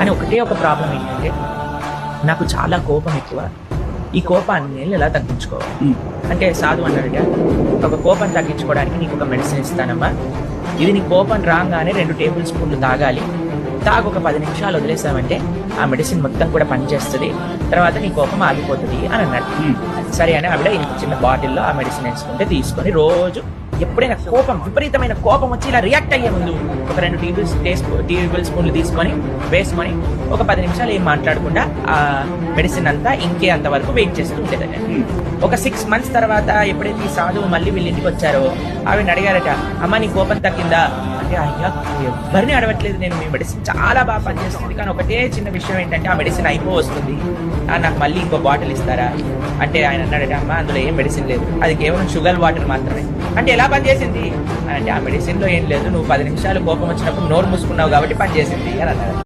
కానీ ఒకటే ఒక ప్రాబ్లం ఏంటంటే నాకు చాలా కోపం ఎక్కువ. ఈ కోపాన్ని నేను ఎలా తగ్గించుకోవాలి. అంటే సాధు అన్నాడట ఒక కోపం తగ్గించుకోవడానికి నీకు ఒక మెడిసిన్ ఇస్తానమ్మా. ఇది నీ కోపం రాగానే రెండు టేబుల్ స్పూన్లు తాగాలి. తాగు ఒక పది నిమిషాలు వదిలేసామంటే ఆ మెడిసిన్ మొత్తం కూడా పనిచేస్తుంది. తర్వాత నీ కోపం ఆగిపోతుంది అని అన్నాడు. సరే అని ఆవిడ ఇంత చిన్న బాటిల్లో ఆ మెడిసిన్ వేసుకుంటే తీసుకొని రోజు ఎప్పుడైనా కోపం విపరీతమైన కోపం వచ్చి ఇలా రియాక్ట్ అయ్యే ముందు ఒక రెండు టేబుల్ టేబుల్ స్పూన్లు తీసుకొని వేసుకొని ఒక పది నిమిషాలు ఏం మాట్లాడకుండా ఆ మెడిసిన్ అంతా ఇంకే అంతవరకు వెయిట్ చేస్తూ ఉండేదట. ఒక సిక్స్ మంత్స్ తర్వాత ఎప్పుడైతే ఈ సాధువు మళ్ళీ వీళ్ళ ఇంటికి వచ్చారో ఆవిడ అడిగారట అమ్మ నీ కోపం తగ్గిందా? అంటే అయ్యా ఎవరిని అడగట్లేదు నేను మీ మెడిసిన్ చాలా బాగా పనిచేస్తుంది కానీ ఒకటే చిన్న విషయం ఏంటంటే ఆ మెడిసిన్ అయిపో వస్తుంది. నాకు మళ్ళీ ఇంకో బాటిల్ ఇస్తారా? అంటే ఆయన అన్నాడట అమ్మ అందులో ఏం మెడిసిన్ లేదు అది కేవలం షుగర్ వాటర్ మాత్రమే. అంటే ఎలా పనిచేసింది అని అంటే ఆ మెడిసిన్లో ఏం లేదు. నువ్వు పది నిమిషాలు కోపం వచ్చినప్పుడు నోరు మూసుకున్నావు కాబట్టి పనిచేసింది అని అన్నారు.